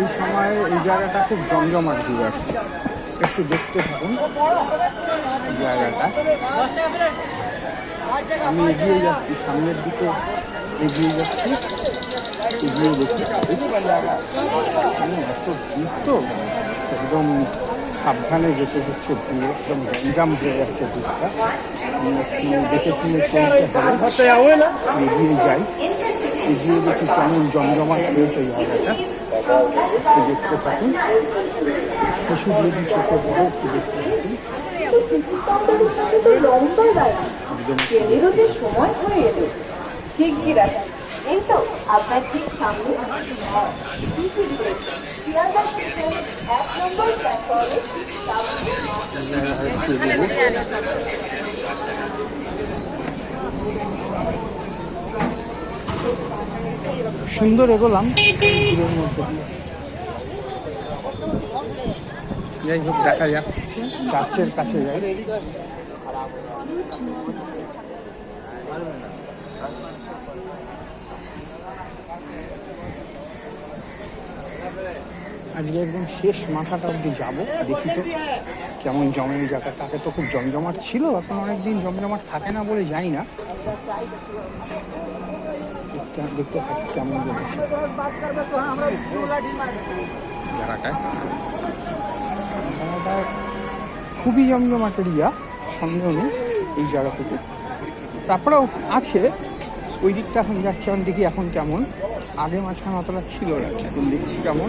এই সময় এই জায়গাটা খুব জমজমাট ভিউয়ার্স একটু দেখতে থাকুন আমি এগিয়ে যাচ্ছি, সামনের দিকে এগিয়ে যাচ্ছি, এগিয়ে দেখি। মানে এত ভিড় তো? একদম সাবধানে যেতে হচ্ছে একদম গ্যাঞ্জাম হয়ে যাচ্ছে ভিড়টা। দেখে শুনে চলতে এগিয়ে যাই। এগিয়ে দেখি কেমন জমজমাট হয়েছে জায়গাটা। দেখতে থাকুন যদি চোখে পড়ে দেখতে সময় হয়ে এলো ঠিক আছে এই তো আপনার ঠিক সামনে প্ল্যাটফর্মে সামনে একটু এগোবো। সুন্দর এগোলাম। মধ্যে যাই হোক দেখা যাক। চার্চের কাছে যাই। আজকে একদম শেষ মাথাটা অব্দি যাব দেখি তো কেমন জমে এই জায়গাটা। আগে তো খুব জমজমাট ছিল এখন অনেকদিন জমজমাট থাকে না বলে যাই না। দেখতে- থাকি কেমন জায়গাটা? খুবই জমজমাট এরিয়া সন্দেহ নেই এই জায়গা থেকে তারপরেও আছে ওই দিকটা এখন যাচ্ছে এখন দেখি এখন কেমন। আগে মাঝখানে অতটা ছিল না এখন দেখছি কেমন।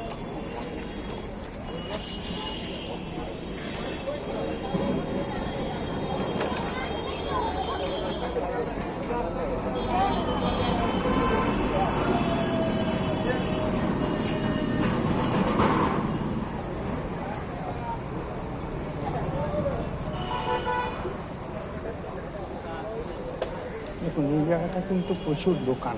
দেখুন এই জায়গাটা কিন্তু প্রচুর দোকান।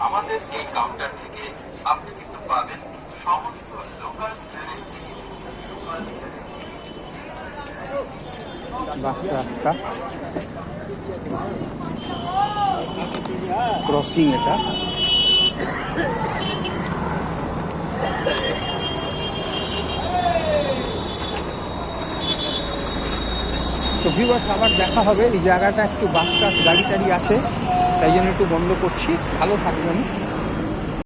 আমাদের এই কাউন্টার থেকে আপনি কিন্তু পাবেন সমস্ত লোকাল ক্রসিং এটা। তো ভিউয়ার্স আবার দেখা হবে। এই জায়গাটা একটু বাস টাস, গাড়ি টাড়ি আছে, তাই জন্য একটু বন্ধ করছি। ভালো থাকবেন।